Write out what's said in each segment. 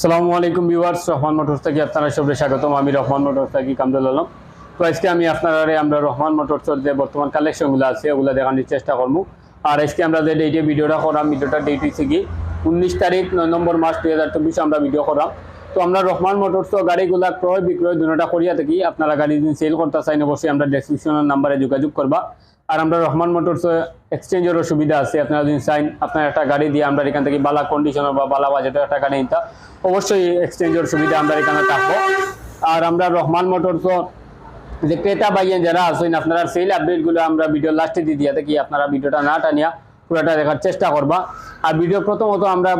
সালামু আলাইকুম viewers, Rahman motors থেকে আপনারা সবাই স্বাগতম। আমি রহমান মোটরস থাকি কামরুল আলম। তো আজকে আমি আপনারা আমরা রহমান মোটরসের যে বর্তমান কালেকশনগুলো আছে, ওগুলো দেখানোর চেষ্টা করব। আর আজকে আমরা যে ডেটে ভিডিওটা করাম, ভিডিওটা ডেট হচ্ছে কি, উনিশ তারিখ, নয় নম্বর মাস, দুই হাজার চব্বিশে আমরা ভিডিও করাম। তো আমরা রহমান মোটরস গাড়িগুলা ক্রয় বিক্রয় দুটা করিয়া থাকি। আপনারা গাড়ি যদি সেল করতে চাইন অবশ্যই আমরা ডেসক্রিপশনের নাম্বারে যোগাযোগ করবা। আর আমরা রহমান মোটরস এক্সচেঞ্জেরও সুবিধা আছে। আপনারা যদি চাইন, আপনার একটা গাড়ি দিয়ে আমরা এখান থেকে বালা কন্ডিশনার বা বালা বাজেটের একটা গাড়ি নিতা, অবশ্যই এক্সচেঞ্জের সুবিধা আমরা এখানে থাকব। আর আমরা রহমান মোটরস যে ক্রেতা বাইয়েন যারা আছেন, আপনারা সেল আপডেটগুলো আমরা ভিডিও লাস্টে দিয়ে দিয়ে থাকি। আপনারা ভিডিওটা না টানিয়া পুরোটা দেখার চেষ্টা করবা। আর ভিডিও প্রথমত আমরা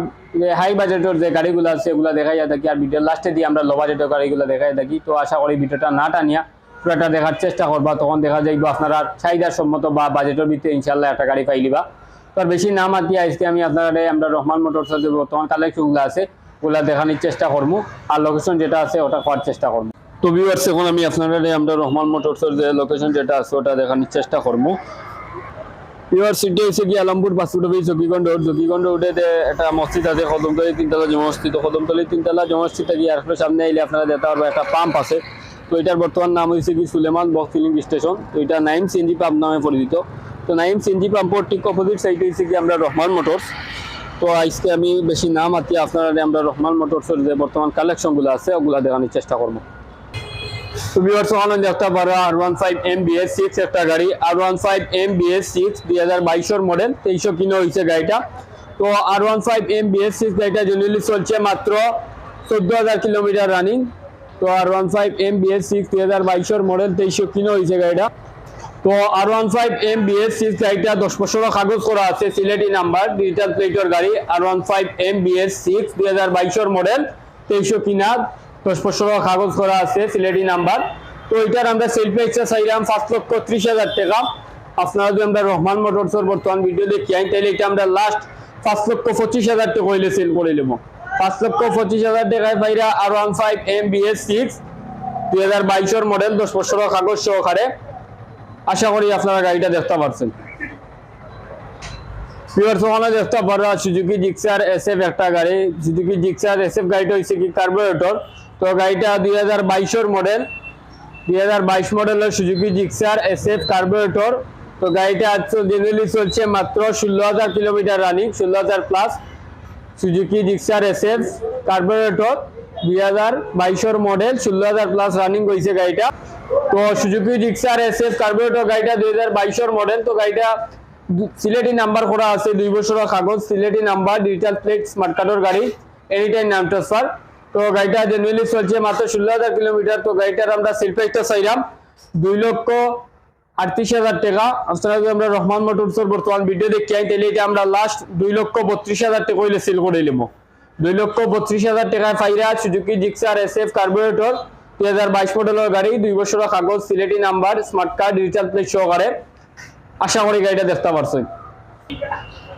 হাই বাজেটের যে গাড়িগুলো আছে, সেগুলো দেখাই থাকি। আর ভিডিও লাস্টে দিয়ে আমরা লো বাজেটের গাড়িগুলো দেখাই থাকি। তো আশা করি ভিডিওটা না টানিয়া পুরোটা দেখার চেষ্টা করবা, তখন দেখা যাইব আপনারা চাহিদার সম্মত বা বাজেটের ভিতরে ইনশাল্লাহ একটা গাড়ি পাইলিবা তো আর বেশি নাম আতিয়া আজকে আমি আপনারা আমরা রহমান মোটরসের যে বর্তমান কালেকশনগুলো আছে, ওগুলা দেখানোর চেষ্টা করব আর লোকেশন যেটা আছে, ওটা করার চেষ্টা করব তো ভিউয়ার্স এখন আমি আপনারা আমরা রহমান মোটরসের যে লোকেশন যেটা আছে, ওটা দেখানোর চেষ্টা করব ভিউয়ার্স সিটি হচ্ছে কি, Alampur passport office Zakiganj road Zakiganj রোডে একটা মসজিদ আছে, কদমতলি তিনতলা জমস্তি তো কদমতলি তিনতলা জমস্তি থেকে আর সামনে এলে আপনারা যেতে পারবে একটা পাম্প আছে। তো এটার বর্তমান নাম হয়েছে কি সুলেমান বক্স ফিলিং স্টেশন। তো এটা নাইম সিএনজি পাম্প নামে পরিচিত। তো নাইম সিএনজি পাম্পর ঠিক অপোজিট সাইডে হয়েছে কি আমরা রহমান মোটরস। তো আজকে আমি বেশি নাম আতি আপনারা আমরা রহমান মোটরসের যে বর্তমান কালেকশনগুলো আছে, ওগুলা দেখানোর চেষ্টা করব। তো ভিউয়ার্স ওখানে দেখতে পারো R one five M B S six একটা গাড়ি। R one five M B S six দুই হাজার বাইশের মডেল তেইশশো কিলো হয়েছে গাড়িটা। তো R one five M B S six গাড়িটা জেনুয়ালি চলছে মাত্র চোদ্দ হাজার কিলোমিটার রানিং তো R one five M B S six দুই হাজার বাইশের মডেল তেইশশো কিলো হয়েছে গাড়িটা। তো R one five M B S six গাড়িটা দশ বছরও কাগজ করা আছে, সিলেটি নাম্বার ডিজিটাল প্লেটের গাড়ি। R one five M B S six দুই হাজার বাইশের মডেল তেইশশো কিনা, দশ বছরও কাগজ করা আছে, সিলেটি নাম্বার। তো এটার আমরা সেলফি এক্সা চাইলাম পাঁচ লক্ষ ত্রিশ হাজার টাকা। আপনারা যদি আমরা রহমান মোটরসের বর্তমান ভিডিও দেখি, আইন তাহলে এটা আমরা লাস্ট পাঁচ লক্ষ পঁচিশ হাজার টাকা হইলে সেল করে নেব। পাঁচ লক্ষ পঁচিশ হাজার টাকায় পাইরা R one five M B S six দুই হাজার বাইশের মডেল দশ বছরও কাগজ সহকারে। আশা করি আপনারা গাড়িটা দেখতে পারছেন। সুজুকি জিক্সার এসএফ একটা গাড়ি। সুজুকি জিক্সার এসএফ গাড়িটা হচ্ছে কি তো গাড়িটা দুই হাজার বাইশের মডেল দুই হাজার বাইশ সুজুকি এসএফ কার্বোরেটর তো গাড়িটা জেনারেলি চলছে মাত্র ষোলো হাজার কিলোমিটার রানিং ষোলো হাজার plus Suzuki Gixxer SF carburettor দুই হাজার বাইশের মডেল ষোলো হাজার প্লাস রানিং হয়েছে গাড়িটা। তো সুজুকি জিক্সার এসএফ কার্বোরেটর গাড়িটা দুই হাজার বাইশের মডেল তো গাড়িটা সিলেটি নাম্বার করা আছে, দুই বছরের কাগজ, Sylheti number digital plate smart কার্ডের গাড়ি এনি টাইম নাম ট্রান্সফার তো গাড়িটা জেনুয়ালি চলছে মাত্র ষোলো হাজার কিলোমিটার তো গাড়িটার আমরা সেলফেক্টটা চাইলাম দুই লক্ষ আটত্রিশ হাজার টাকা। আপনারা যদি আমরা রহমান মোটরসের বর্তমান ভিডিও দেখি আই তাহলে এটা আমরা লাস্ট দুই লক্ষ বত্রিশ হাজার টাকা হইলে সেল করে নেব দুই লক্ষ বত্রিশ হাজার টাকায় ফাইরা, Suzuki Gixxer S F carburettor, দুই হাজার বাইশ মডেলের গাড়ি, দুই বছরের কাগজ, Sylheti number smart card digital plate সহকারে। আশা করি গাড়িটা দেখতে পারছেন।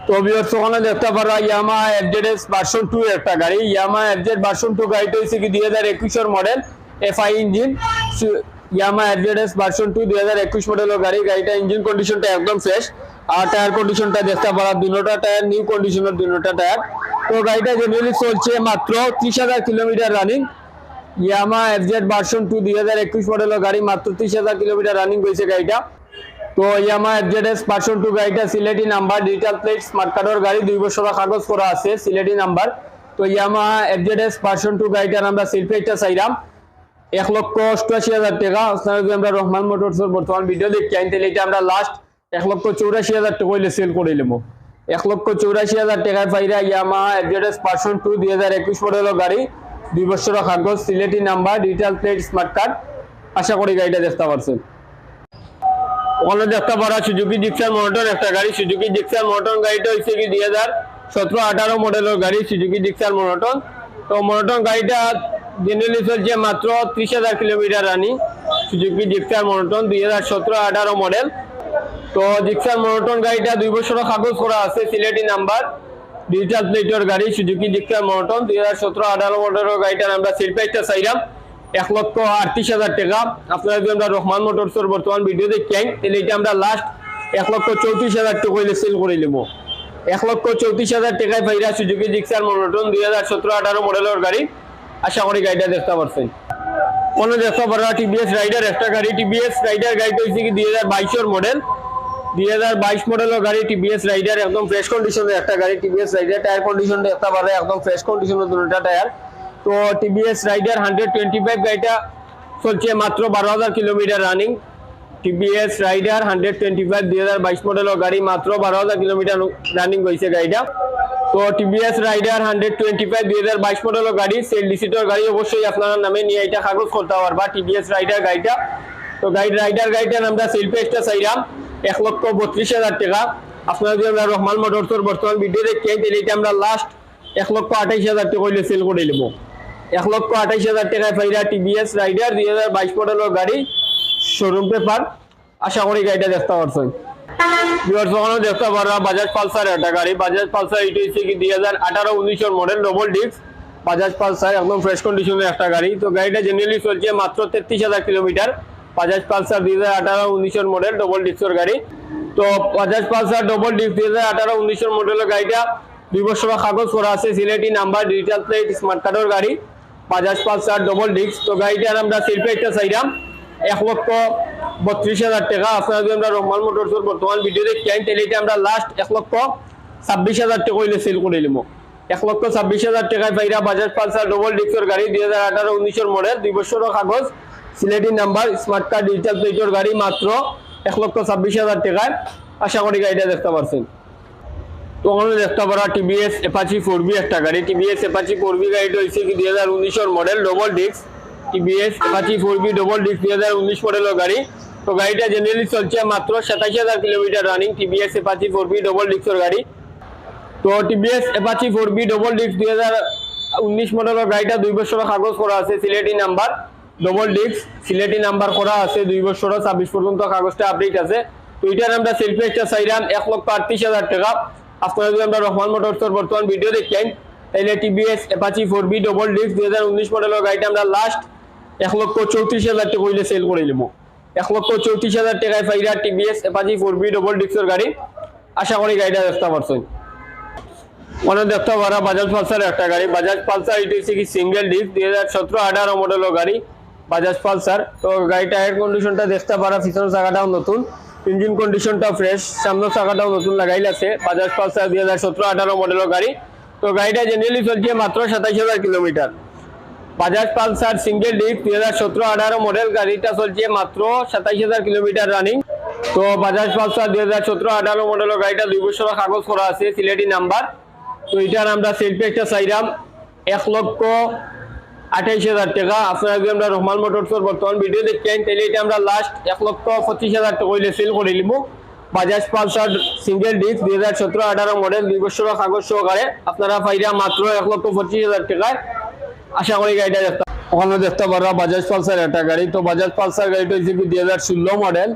তো ভিউয়ার্স ওখানে দেখতে পারো, ইয়ামা এফজেডএস ভার্সন টু একটা গাড়ি। ইয়ামা এফজেড ভার্সন টু গাড়িটা হচ্ছে কি দুই হাজার একুশের model FI engine Yamaha FZS version two দুই হাজার একুশ মডেলের গাড়ি গাড়িটা ইঞ্জিন কন্ডিশনটা একদম ফ্রেশ আর টায়ার কন্ডিশনটা দেখতে পারা দুটা টায়ার নিউ কন্ডিশনের দুটা টায়ার তো গাড়িটা জেনারেলি চলছে মাত্র ত্রিশ হাজার kilometre running Yamaha FZ version two দুই হাজার একুশ মডেলের গাড়ি মাত্র ত্রিশ হাজার কিলোমিটার রানিং হয়েছে গাড়িটা। তো ইয়ামা এফজেডএস পার্সন টু গাড়িটা Sylheti number digital plate smart কার্ডের গাড়ি, দুই বছরের কাগজ করা আছে, সিলেটি নাম্বার। তো ইয়ামা এফজেডএস পার্সন টু গাড়িটার আমরা সিলফেটটা চাইলাম। এক লক্ষ অষ্টআশি হাজার টাকা। আপনারা যদি আমরা রহমান মোটরসের বর্তমান ভিডিও দেখি আইন তাহলে এটা আমরা লাস্ট এক লক্ষ চৌরাশি হাজার টাকা হইলে সেল করে নেব। এক লক্ষ চৌরাশি হাজার টাকায় পাইরা ইয়ামা এফজেডএস পার্সন টু দুই হাজার একুশ মডেলের গাড়ি। দুই বছরের কাগজ, Sylheti number digital plate smart card আশা করি গাড়িটা দেখতে পারছেন। ওখানে দেখতে পারা সুজুকি জিক্সার মনোটন একটা গাড়ি সুজুকি জিক্সার মনোটন গাড়িটা হচ্ছে কি দুই হাজার সতেরো আঠারো মডেলের গাড়ি সুজুকি জিক্সার মনোটন তো মনোটন গাড়িটা জেনারেলি চলছে মাত্র ত্রিশ হাজার kilometre running, Suzuki Gixxer monotone দুই হাজার সতেরো আঠারো মডেল। তো জিক্সার মনোটন গাড়িটা দুই বছরের কাগজ করা আছে, সিলেটি নাম্বার। ডিজিটাল প্লেটের গাড়ি, সুজুকি জিক্সার মনোটন দুই হাজার সতেরো আঠারো মডেলের গাড়িটার আমরা সেল প্রাইসটা চাইলাম। এক লক্ষ আটত্রিশ হাজার টাকা। আপনারা যদি আমরা রহমান মোটরসের বর্তমান ভিডিও দেখি আইন তাহলে এটা আমরা লাস্ট এক লক্ষ চৌত্রিশ হাজার টাকা সেল করে নেব। এক লক্ষ চৌত্রিশ হাজার টাকায় পাইরা সুজুকি জিক্সার মনোটন দুই হাজার সতেরো আঠারো মডেলের গাড়ি। আশা করি গাড়িটা দেখতে পারছেন। মনে দেখতে পারা টিভিএস রাইডার একটা গাড়ি টিভিএস রাইডার গাড়িটা হয়েছে কি দুই হাজার বাইশের মডেল দুই হাজার বাইশ মডেলের গাড়ি টিভিএস রাইডার একদম ফ্রেশ কন্ডিশনের একটা গাড়ি টিভিএস রাইডার টায়ার কন্ডিশন দেখতে পারে একদম ফ্রেশ কন্ডিশনের দুটা টায়ার তো TVS Raider hundred twenty five গাড়িটা চলছে মাত্র বারো হাজার kilometre running TVS Raider hundred twenty five দুই হাজার বাইশ মডেলের গাড়ি মাত্র বারো হাজার কিলোমিটার রানিং হয়েছে গাড়িটা তো TVS Raider hundred twenty five দুই হাজার বাইশ মডেলের গাড়ি সেল ডিসিটর গাড়ি অবশ্যই আপনার নামে নিয়ে এটা কাগজ করতে পারবা টিভিএস রাইডার গাড়িটা তো গাইড রাইডার গাড়িটার আমরা সেল পেজটা চাইলাম এক লক্ষ বত্রিশ হাজার টাকা আপনারা যদি আমরা রহমান মোটরসের বর্তমান ভিডিও দেখেন তাহলে এটা আমরা লাস্ট এক লক্ষ আঠাইশ হাজার টাকা হইলে সেল করে নেব। এক লক্ষ আঠাইশ হাজার টাকায় পাইরা টিভিএস রাইডার দুই হাজার বাইশ মডেলের গাড়ি শোরুম পেপার আশা করি গাড়িটা দেখতে ভিউয়ার্স দেখতে পারা বাজাজ পালসার একটা গাড়ি। বাজাজ পালসার হচ্ছে কি দুই হাজার আঠারো model double disc Bajaj Pulsar একদম ফ্রেশ একটা গাড়ি। তো গাড়িটা জেনারেলি চলছে মাত্র তেত্রিশ হাজার কিলোমিটার। বাজাজ পালসার দুই হাজার আঠারো মডেল ডবল ডিস্কের গাড়ি। তো বাজাজ পালসার ডবল দুই হাজার আঠারো মডেলের গাড়িটা কাগজ করা আছে, Sylheti number digital plate smart কার্ডের গাড়ি। বাজাজ পালসার ডবল ডিস্ক তো গাড়িটার আমরা শিল্পে একটা চাইলাম। এক লক্ষ বত্রিশ হাজার টাকা আপনারা যদি আমরা রহমান মোটরসের বর্তমান ভিডিও দেখেন তাহলে এটা আমরা লাস্ট এক লক্ষ ছাব্বিশ হাজার টাকা সেল করে নিব এক লক্ষ ছাব্বিশ হাজার টাকায় পাইরা বাজাজ পালসার ডবল ডিস্কের গাড়ি দুই হাজার আঠারো উনিশের মডেল দুই বছরের কাগজ, Sylheti number smart card digital প্লেটের গাড়ি মাত্র এক লক্ষ ছাব্বিশ হাজার টাকায়। আশা করি গাড়িটা দেখতে পারছেন। তো ওখানে দেখতে পারা টিভিএস এপাচি ফোর বি একটা গাড়ি। টিভিএস এপাচি ফোর গাড়িটা হয়েছে দুই হাজার উনিশের model double disc TVS Apache four V double disc দুই হাজার উনিশ মডেলের গাড়ি। তো গাড়িটা জেনারেলি চলছে মাত্র সাতাশ হাজার kilometre running TVS Apache four V double ডিস্কের গাড়ি। তো TVS Apache four V double disc দুই হাজার উনিশ মডেলের গাড়িটা দুই বছরের কাগজ করা আছে, Sylheti number. Double disc Sylheti number করা আছে, দুই বছর ছাব্বিশ পর্যন্ত কাগজটা আপডেট আছে। তো এটার আমরা সেলফি একটা চাইলাম এক লক্ষ আটত্রিশ হাজার টাকা। আপনারা যদি আমরা রহমান মোটরসের বর্তমান ভিডিও দেখেন, তাহলে TVS Apache four V double disc দুই হাজার উনিশ মডেলের গাড়িটা আমরা লাস্ট এক লক্ষ চৌত্রিশ হাজার টাকা হইলে সেল করে নেব এক লক্ষ চৌত্রিশ হাজার টাকায় ফাইরা TVS Apache four V double ডিস্কের গাড়ি। আশা করি গাড়িটা দেখতে পারছেন। মনে দেখতে পারা বাজাজ পালসার একটা গাড়ি। বাজাজ পালসার এটা হচ্ছে কি সিঙ্গেল ডিস্ক দুই হাজার সতেরো আঠারো মডেলের গাড়ি বাজাজ পালসার তো গাড়িটা এর কন্ডিশনটা দেখতে পারা, পিছনের চাকাটাও নতুন। ইঞ্জিন কন্ডিশনটা ফ্রেশ সামনের চাকাটাও নতুন লাগাইল আছে। বাজাজ পালসার দুই হাজার সতেরো আঠারো মডেলের গাড়ি। তো গাড়িটা জেনারেলি চলছে মাত্র সাতাইশ হাজার kilometre. Bajaj Pulsar single disc দুই হাজার সতেরো আঠারো মডেল গাড়িটা চলছে মাত্র সাতাইশ হাজার কিলোমিটার রানিং তো বাজাজ পালসার দুই হাজার সতেরো আঠারো মডেলের গাড়িটা দুই বছর কাগজ করা আছে, সিলেটি নাম্বার। তো এটার আমরা সেলফি একটা চাইলাম এক লক্ষ আঠাইশ হাজার টাকা। আপনারা যদি আমরা রহমান মোটরসের বর্তমান ভিডিও দেখছেন তাহলে এটা আমরা লাস্ট এক লক্ষ পঁচিশ হাজার টাকা সেল করে নিব। বাজাজ পালসার সিঙ্গেল ডিস্ক দুই হাজার সতেরো আঠারো মডেল দুই বছর কাগজ সহকারে। আপনারা পাইরা মাত্র এক লক্ষ পঁচিশ হাজার টাকায় আশা করি গাড়িটা দেখতে ওখানে দেখতে পারবা বাজাজ পালসার একটা গাড়ি। তো বাজাজ পালসার গাড়িটা হচ্ছে দুই হাজার ষোলো মডেল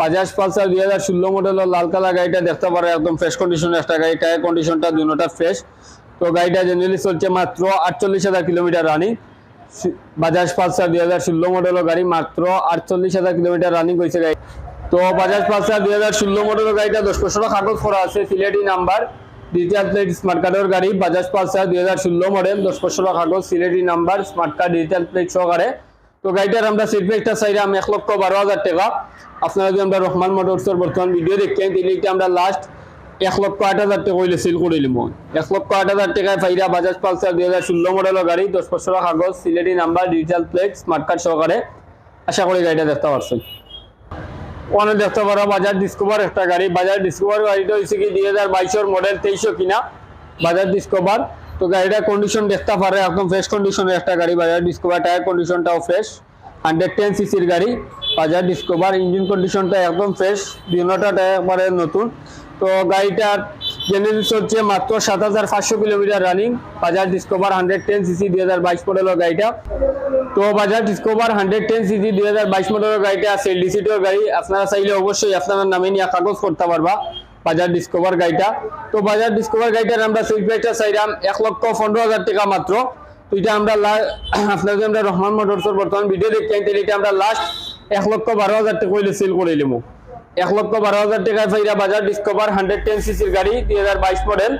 বাজাজ পালসার দুই হাজার ষোলো মডেলের লাল কালার গাড়িটা দেখতে পারো, একদম ফ্রেশ কন্ডিশনের একটা গাড়ি। টায়ার কন্ডিশনটা দুটা ফ্রেশ তো গাড়িটা জেনারেলি চলছে মাত্র আটচল্লিশ হাজার কিলোমিটার রানিং বাজাজ পালসার দুই হাজার ষোলো মডেলের গাড়ি মাত্র আটচল্লিশ হাজার কিলোমিটার রানিং হয়েছে গাড়ি। তো বাজাজ পালসার দুই হাজার ষোলো মডেলের গাড়িটা দশ বছর কাগজ করা আছে Sylheti number digital plate smart কার্ডের গাড়ি বাজাজ পালসার দুই হাজার ষোলো মডেল দশ বছর কাগজ Sylheti number smart card digital plate সহকারে। তো গাড়িটার আমরা সিট একটা চাইলাম এক লক্ষ বারো হাজার টাকা। আপনারা যদি আমরা রহমান মোটরসের বর্তমান ভিডিও দেখেন এটা আমরা লাস্ট এক লক্ষ আট হাজার টাকা হইলে সেল করে নিব। এক লক্ষ আট হাজার টাকায় ফাইরা বাজাজ পালসার দুই হাজার ষোলো মডেলের গাড়ি, দশ বছর কাগজ Sylheti number digital plate smart card সহকারে। আশা করি গাড়িটা দেখতে পারছেন। ওখানে দেখতে পারো বাজার ডিসকভার একটা গাড়ি। বাজার ডিসকভার গাড়িটা হয়েছে কি দুই হাজার বাইশের মডেল তেইশো কিনা। বাজার ডিসকভার তো গাড়িটার কন্ডিশন দেখতে পারে, একদম ফ্রেশ কন্ডিশনের একটা গাড়ি। বাজার ডিসকভার টায়ার কন্ডিশনটাও ফ্রেশ হান্ড্রেড টেন সিসির গাড়ি। বাজার ডিসকভার ইঞ্জিন কন্ডিশনটা একদম ফ্রেশ দুটা টায়ার একবারে নতুন। তো গাড়িটার জেনারেল চলছে মাত্র সাত হাজার পাঁচশো kilometre running Bajaj Discover hundred ten CC দুই হাজার বাইশ মডেলের গাড়িটা। তো Bajaj Discover hundred ten CC দুই হাজার বাইশ মডেলের গাড়িটা আছে ডিসিটোর গাড়ি। আপনারা চাইলে অবশ্যই আপনার নামে নিয়ে কাগজ করতে পারবা বাজার ডিসকভার গাড়িটা। তো বাজার ডিসকভার গাড়িটার আমরা সেল প্রাইসটা চাইলাম এক লক্ষ পনেরো হাজার টাকা মাত্র। তো এটা আমরা আপনাদের আমরা রহমান মোটরসের বর্তমান ভিডিও দেখতে এটা আমরা লাস্ট এক লক্ষ বারো হাজার টাকা সেল করে নিবো এক লক্ষ বারো হাজার টাকায় ফাইরা বাজার ডিসকভার হান্ড্রেড টেন সিসির গাড়ি, দুই হাজার বাইশ মডেল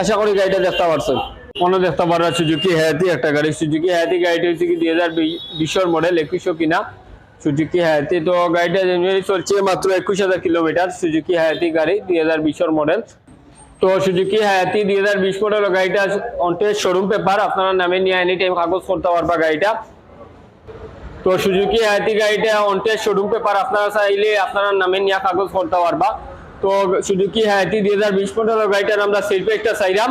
আশা করি গাড়িটা দেখতে পারছেন। মনে দেখতে পারা সুজুকি হায়াতি একটা গাড়ি। সুজুকি হায়াতি গাড়িটা হচ্ছে কি দুই হাজার বিশর মডেল একুশশো কিনা। সুজুকি হায়াতি। তো গাড়িটা জেনুয়ারি চলছে মাত্র একুশ হাজার কিলোমিটার। সুজুকি হায়াতি গাড়ি, দুই হাজার বিশর মডেল তো সুজুকি হায়াতি দুই হাজার বিশ মডেল গাড়িটা অন্টে শোরুম পেপার আপনারা নামে নিয়ে এনি টাইম কাগজ করতে পারবা গাড়িটা। তো সুজুকি হায়াতি গাড়িটা অন্টে শোরুম পেপার আপনারা চাইলে আপনারা নামে নিয়ে কাগজ করতে পারবা। তো সুজুকি হায়াতি দুই হাজার বিশ মডেল গাড়িটার আমরা সেলফি একটা চাইলাম,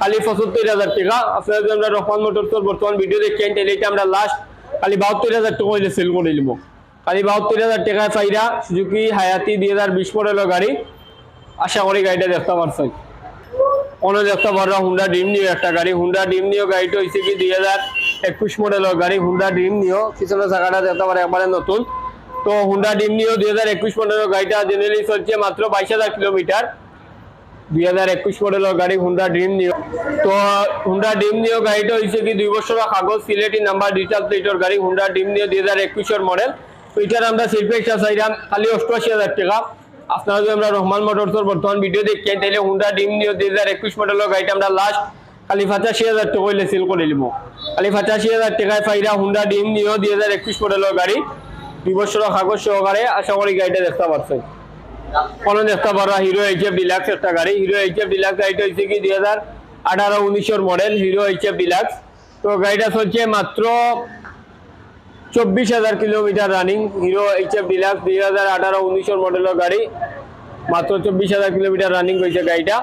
খালি পঁচাত্তর হাজার টাকা। আপনারা যদি আমরা রহমান মোটরসের বর্তমান ভিডিও দেখেন, তাহলে এটা আমরা লাস্ট খালি বাহাত্তর হাজার টাকা হইলে সেল করে নিব খালি বাহাত্তর হাজার টাকায় পাইরা সুজুকি হায়াতি দুই হাজার বিশ মডেলের গাড়ি, আশা করি গাড়িটা দেখতে পারছেন। অন্য দেখতে পারো হুন্ডা ডিম নিও একটা গাড়ি। হুন্ডা ডিম নিও গাড়িটা হয়েছে কি দুই হাজার একুশ মডেলের গাড়ি হুন্ডা ডিম নিও পিছনে দেখতে পারে একবারে নতুন। তো হুন্ডা ডিম নিও দুই হাজার একুশ মডেলের গাড়িটা জেনারেলি চলছে মাত্র বাইশ হাজার কিলোমিটার দুই হাজার একুশ মডেলের গাড়ি হুন্ডা ড্রিম নিও তো হুন্ডা ড্রিম নিও গাড়িটা হয়েছে কি দুই বছর কাগজ, সিলেটি নাম্বার ডিজিটাল প্লেটের গাড়ি হুন্ডা ড্রিম নিও দুই হাজার একুশের মডেল। তো এটার আমরা একটা চাইলাম খালি অষ্টআশি হাজার টাকা। আপনারা যদি আমরা রহমান মোটরসের বর্তমান ভিডিও দেখেন তাহলে হুন্ডা ড্রিম নিও দুই হাজার একুশ মডেলের গাড়িটা আমরা লাস্ট খালি পঁচাশি হাজার টাকা হইলে সেল করে নিব। খালি পঁচাশি হাজার টাকায় পাইরা হুন্ডা, ডিম নিও, দুই হাজার একুশ মডেলের গাড়ি, দুই বছর কাগজ সহকারে আশা করি গাড়িটা দেখতে পাচ্ছেন কোনো দেখতে পারো হিরো এইচ এফ ডিলাক্স একটা গাড়ি। হিরো এইচ এফ ডিলাক্স গাড়িটা হচ্ছে কি দুই হাজার আঠারো উনিশের model Hero H F Deluxe তো গাড়িটা চলছে মাত্র চব্বিশ হাজার kilometre running Hero H F Deluxe দুই হাজার আঠারো উনিশের মডেলের গাড়ি। মাত্র চব্বিশ হাজার কিলোমিটার রানিং হয়েছে গাড়িটা।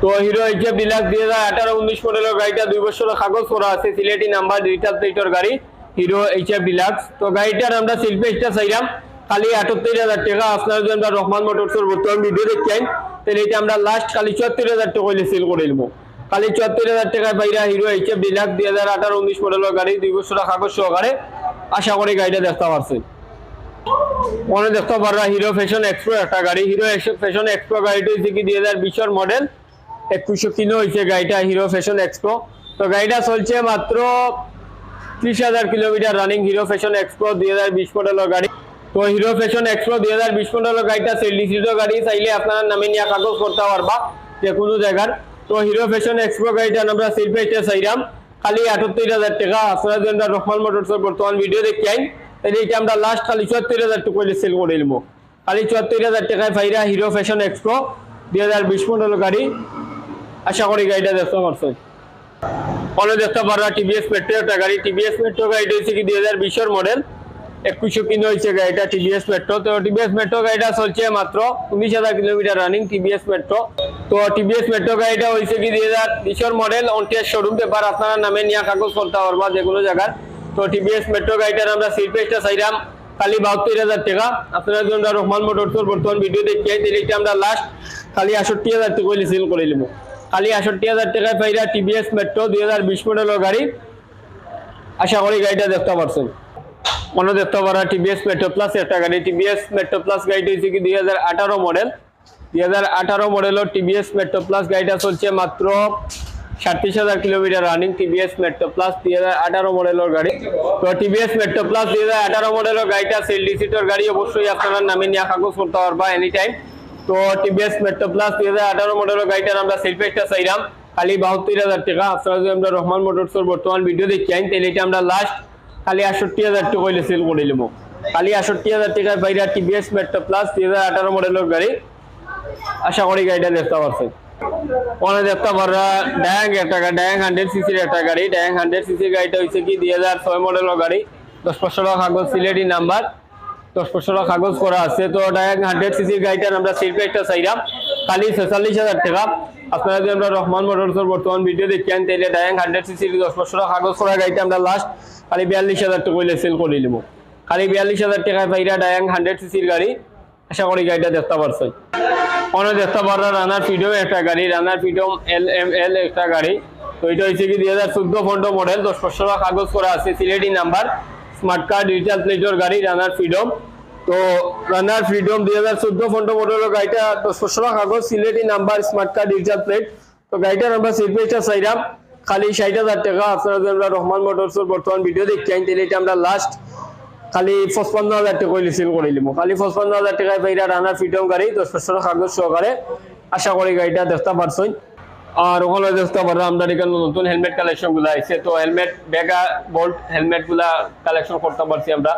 তো হিরো এইচ এফ ডিলাক্স দুই হাজার আঠারো উনিশ মডেলের গাড়িটা দুই বছরের কাগজ করা আছে, সিলেটি নাম্বার দুইটা প্লেটের গাড়ি, হিরো এইচ এফ ডিলাক্স। তো গাড়িটার আমরা শিল্পেসটা চাইলাম, খালি আটাত্তর হাজার টাকা আপনারা যদি আমরা রহমান মোটরসের বর্তমান ভিডিও দেখছেন। তাহলে এটা আমরা লাস্ট খালি চুয়াত্তর হাজার টাকা হইলে সেল করে নেব। খালি চুয়াত্তর হাজার টাকায় বাইরা হিরো এইচ এফ ডিলাক্স দুই হাজার আঠারো উনিশ মডেলের গাড়ি দুই বছর কাগজ সহকারে আশা করি গাড়িটা দেখতে পারছেন। মনে দেখতে পারবা হিরো ফ্যাশন এক্সপ্রো একটা গাড়ি, হিরো ফ্যাশন এক্সপ্রো গাড়িটা হচ্ছে কি দুই হাজার বিশের মডেল একুশশো কিলো হয়েছে গাড়িটা হিরো ফ্যাশন এক্সপ্রো তো গাড়িটা চলছে মাত্র ত্রিশ হাজার kilometre running Hero Passion XPro দুই হাজার বিশ মডেলের গাড়ি। তো হিরো ফ্যাশন এক্সপ্রো দুই হাজার বিশ মডেলের গাড়িটা সেলিসিটো গাড়ি, চাইলে আপনারা নামে নিয়ে কাগজ করতে পারবা যে কোনো জায়গার। তো হিরো ফ্যাশন এক্সপ্রো গাড়িটা আমরা সেল পেজটা চাইলাম খালি আটাত্তর হাজার টাকা। আপনারা যদি আমরা রহমান মোটরসের বর্তমান ভিডিও দেখি আইন তাহলে এটা আমরা লাস্ট খালি চুয়াত্তর হাজার টাকা সেল করে নেব খালি চুয়াত্তর হাজার টাকায় ফাইরা হিরো ফ্যাশন এক্সপ্রো দুই হাজার বিশ মডেলের গাড়ি। আশা করি গাড়িটা দেখতে পারছেন। ফলে দেখতে পারবা টিভিএস মেট্রো একটা গাড়ি টিভিএস মেট্রো গাড়িটা হচ্ছে কি দুই হাজার বিশের মডেল একুশশো কিলো হয়েছে গাড়িটা টিভিএস মেট্রো তো টিভিএস মেট্রো গাড়িটা চলছে মাত্র উনিশ হাজার কিলোমিটার রানিং টিভিএস মেট্রো তো টিভিএস মেট্রো গাড়িটা হয়েছে কি দুই হাজার বিশের মডেল অনটেস শোরুম পেপার আপনারা নামে নিয়ে কাগজ করতে পারবা যে কোনো জায়গার। তো টিভিএস মেট্রো গাড়িটার আমরা সিট পেজটা চাইলাম খালি বাহাত্তর হাজার টাকা। আপনারা আমরা রহমান মোটরসের বর্তমান ভিডিও দেখি, তাহলে এটা আমরা লাস্ট খালি আষট্টি হাজার টাকা সেল করে নেব। খালি আষট্টি হাজার টাকায় পাইরা টিভিএস মেট্রো দুই হাজার বিশ মডেলের গাড়ি। আশা করি গাড়িটা দেখতে পারছেন মনে দেখতে পারা টিভিএস মেট্রো প্লাস একটা গাড়ি টিভিএস মেট্রো প্লাস গাড়িটি হচ্ছে কি দুই হাজার আঠারো মডেল। দুই হাজার আঠারো মডেলের টিভিএস মেট্রো প্লাস গাড়িটা চলছে মাত্র সাতত্রিশ হাজার kilometre running TVS Metro plus দুই হাজার আঠারো মডেলের গাড়ি। তো টিভিএস মেট্রো প্লাস দুই হাজার আঠারো মডেলের গাড়িটা সেল ডিসিটের গাড়ি। অবশ্যই আপনারা নামে নিয়ে কাগজ করতে পারবা এনি টাইম তো টিভিএস মেট্রো দুই হাজার আঠারো মডেলের গাড়িটার আমরা সেলফি একটা চাইলাম খালি বাহাত্তর হাজার টাকা। আপনারা আমরা রহমান মোটরসের বর্তমান ভিডিও দেখি আইন তাহলে এটা আমরা লাস্ট খালি আষট্টি হাজার টাকা হইলে সেল করে নেব খালি আষট্টি হাজার টাকায় বাইরে টিভিএস মেট্রো দুই হাজার আঠারো মডেলের গাড়ি। আশা করি গাড়িটা দেখতে পারছেন ওখানে দেখতে পাররা ড্যাং একটা গাড়ি ড্যাং হান্ড্রেড সিসির একটা গাড়ি। ড্যাং হান্ড্রেড সিসির গাড়িটা হয়েছে কি দুই হাজার ছয় মডেলের গাড়ি। দশ পাঁচশো টাকা কাগজ সিলেটি নাম্বার দশ টাকা কাগজ করা আছে, তো ড্যাং হান্ড্রেড সিসির গাড়িটার আমরা শিল্পে একটা চাইলাম। খালি ছেচল্লিশ হাজার টাকা। আপনারা যদি আমরা রহমান মোটরসের বর্তমান ভিডিও দেখেন তাহলে ড্যাং হান্ড্রেড সিসির দশ টাকা কাগজ করা গাড়িটা আমরা লাস্ট খালি বিয়াল্লিশ হাজার টাকা হইলে সেল করে নেব। খালি বিয়াল্লিশ হাজার টাকায় পাইরা ডায়াং হান্ড্রেড সিসির গাড়ি। আশা করি গাড়িটা দেখতে পারছেন। অনেক দেখতে পাররা রানার ফিডম একটা গাড়ি, রানার ফিডম এল এম এল একটা গাড়ি। তো এটা হচ্ছে কি দুই হাজার চোদ্দ ফন্ড মডেল দশ পাঁচশো কাগজ করা আছে, Sylheti number smart card digital প্লেটের গাড়ি রানার ফ্রিডম তো রানার ফ্রিডম দুই হাজার চোদ্দ ফন্ড মডেলের গাড়িটা। পাঁচশো টাকা কাগজ Sylheti number smart card digital plate তো গাড়িটার আমরা সিট পেজটা খালি ষাট হাজার টাকা। আপনারা যদি আমরা রহমান মোটরসের বর্তমান ভিডিও দেখতে আইন তাহলে এটা আমরা লাস্ট খালি পঁচপান্ন হাজার টাকা সেল করে দিলাম খালি পঁচপান্ন হাজার টাকায় পাইরা রানার ফিটম গাড়ি দশ বছর কাগজ সহকারে আশা করি গাড়িটা দেখতে পারছই আর ওখানে দেখতে পারো আমরা এখানে নতুন হেলমেট কালেকশনগুলো আছে তো হেলমেট বেগা বোল্ট হেলমেটগুলা কালেকশন করতে পারছি আমরা।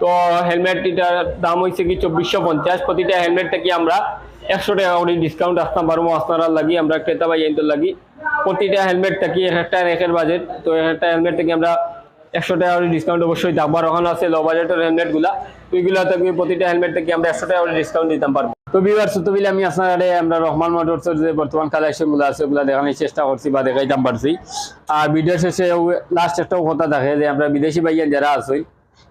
তো হেলমেট এটার দাম হয়েছে কি চব্বিশশো পঞ্চাশ। প্রতিটা হেলমেট থেকে আমরা একশো টাকা করে ডিসকাউন্ট আসতে পারব আপনারা লাগি, আমরা ক্রেতা বা এনতে লাগি। প্রতিটা হেলমেট থেকে এক একটা একের বাজেট তো এক একটা হেলমেট থেকে আমরা একশো টাকা করে ডিসকাউন্ট অবশ্যই থাকব আর ওখানে আছে লো বাজেটের হেলমেটগুলা। ওইগুলো থেকে প্রতিটা হেলমেট থেকে আমরা একশো টাকা করে ডিসকাউন্ট দিতে পারব। তো বিবার সুতবিলে আমি আপনার আমরা রহমান মোটরসের যে বর্তমান কালেকশনগুলো আছে, ওগুলো দেখানোর চেষ্টা করছি বা দেখাইতাম পারছি আর ভিডিও শেষে লাস্ট একটাও কথা দেখে যে আমরা বিদেশি ভাইয়ান যারা আছি,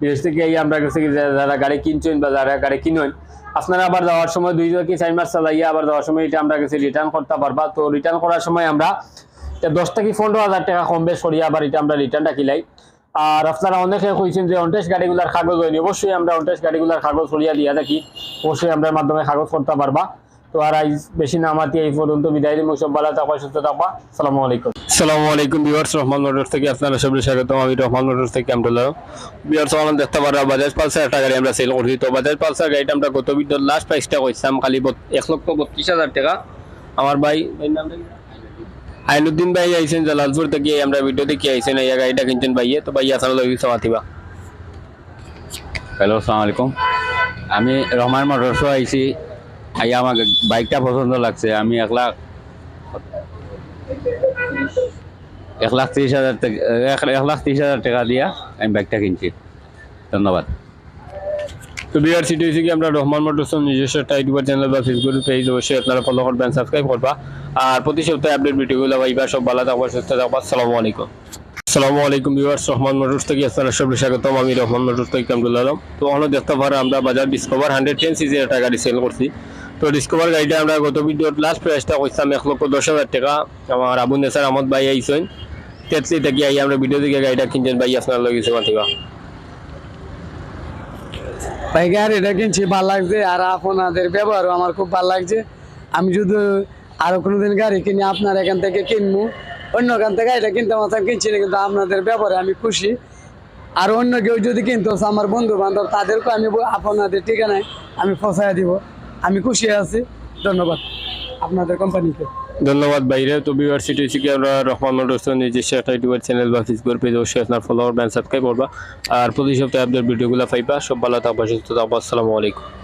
বিদেশ থেকে আমরা কাছে যারা- গাড়ি কিনছেন বা যারা গাড়ি কিনেন, আপনারা আবার যাওয়ার সময় দুই কি চার মাস চালাইয়া আবার যাওয়ার সময় এটা আমরা কাছে রিটার্ন করতে পারবা। তো রিটার্ন করার সময় আমরা দশ থেকে পনেরো হাজার টাকা কম বেশ করিয়া আবার এটা আমরা রিটার্নটা কিলাই। আর আপনারা অনেকে কইছেন যে অন্টেস গাড়িগুলার কাগজ হয়নি। অবশ্যই আমরা অন্টেস গাড়িগুলার কাগজ করিয়া দিয়া থাকি অবশ্যই আমরা মাধ্যমে কাগজ করতে পারবা। তো আর আজ বেশি নামাতি এই পর্যন্ত বিদায় দিন সব ভালো থাকবা, সুস্থ থাকবা। সালামু আলাইকুম। সালামু আলাইকুম ভিউয়ার্স, রহমান মোটরস থেকে আপনারা সবাই স্বাগতম। আমি রহমান মোটরস থেকে আমরুল্লাহ ভিউয়ার্স, আমরা দেখতে পারা বাজাজ পালসার একটা গাড়ি আমরা সেল করছি। তো বাজাজ পালসার গাড়িটা আমরা গত ভিডিওর লাস্ট প্রাইসটা কইছিলাম খালি এক লক্ষ বত্রিশ হাজার টাকা। আমার ভাই ভাইয়ের নামটা কি? আইনুদ্দিন ভাই আইছেন জালালপুর থেকে আমরা ভিডিও দেখে আইছেন এই গাড়িটা কিনছেন ভাইয়ে। তো ভাইয়া লগে সমাতিবা হ্যালো সালাম আলাইকুম। আমি রহমান মোটরসও আইছি। আই আমার বাইকটা পছন্দ লাগছে। আমি এক লাখ এক লাখ তিরিশ হাজার টাকা এক লাখ তিরিশ হাজার টাকা দিয়া আমি বাইকটা কিনছি। ধন্যবাদ। তো বিআর সিটি হয়েছে কি আমরা রহমান মোটরস নিজস্ব ইউটিউবার চ্যানেল বা ফেসবুক পেজ অবশ্যই আপনারা ফলো করবেন সাবস্ক্রাইব করবা। আর প্রতি সপ্তাহে আপডেট ভিডিওগুলো পাইবা সব ভালো থাকবা সুস্থ থাকবা আসসালামু আলাইকুম। আসসালামু আলাইকুম ভিউয়ার্স রহমান মোটরস থেকে আপনারা সবাই স্বাগতম, আমি রহমান মোটরস থেকে কামরুল আলম। তো আমরা দেখতে পারো আমরা বাজার ডিসকভার হান্ড্রেড টেন সিজি একটা গাড়ি সেল করছি। তো ডিসকভার গাড়িটা আমরা গত ভিডিওর লাস্ট প্রাইসটা কইছিলাম এক লক্ষ দশ হাজার টাকা। আমার আবু নেসার আহমদ ভাই আইসেন তেতলি থেকে আই, আমরা ভিডিও থেকে গাড়িটা কিনছেন ভাই, আপনার লগে কিছু মাতিবা ভাই, গাড়িটা কিনছি, ভালো লাগছে। আর আপনাদের ব্যবহারও আমার খুব ভালো লাগছে। আমি যদি আরও কোনোদিন গাড়ি কিনি আপনার এখান থেকে কিনবো অন্য এখান থেকে গাড়িটা কিনতে আমার কিনছি না, কিন্তু আপনাদের ব্যবহারে আমি খুশি। আর অন্য কেউ যদি কিনতে আমার বন্ধু বান্ধব তাদেরকেও আমি আপনাদের ঠিকানায় আমি পৌঁছায় দিব। আমি খুশি আছি। ধন্যবাদ আপনাদের কোম্পানিকে। ধন্যবাদ বাইরে তো বিভার সিটি থেকে আমরা রহমান মোটরস নিজস্ব একটা ইউটিউবার চ্যানেল বা ফেসবুক পেজ অবশ্যই আপনার ফলো করবেন সাবস্ক্রাইব করবা। আর প্রতি সপ্তাহে আপডেট ভিডিওগুলো পাইবা। সব ভালো থাকবা, সুস্থ থাকবা। আসসালামু আলাইকুম।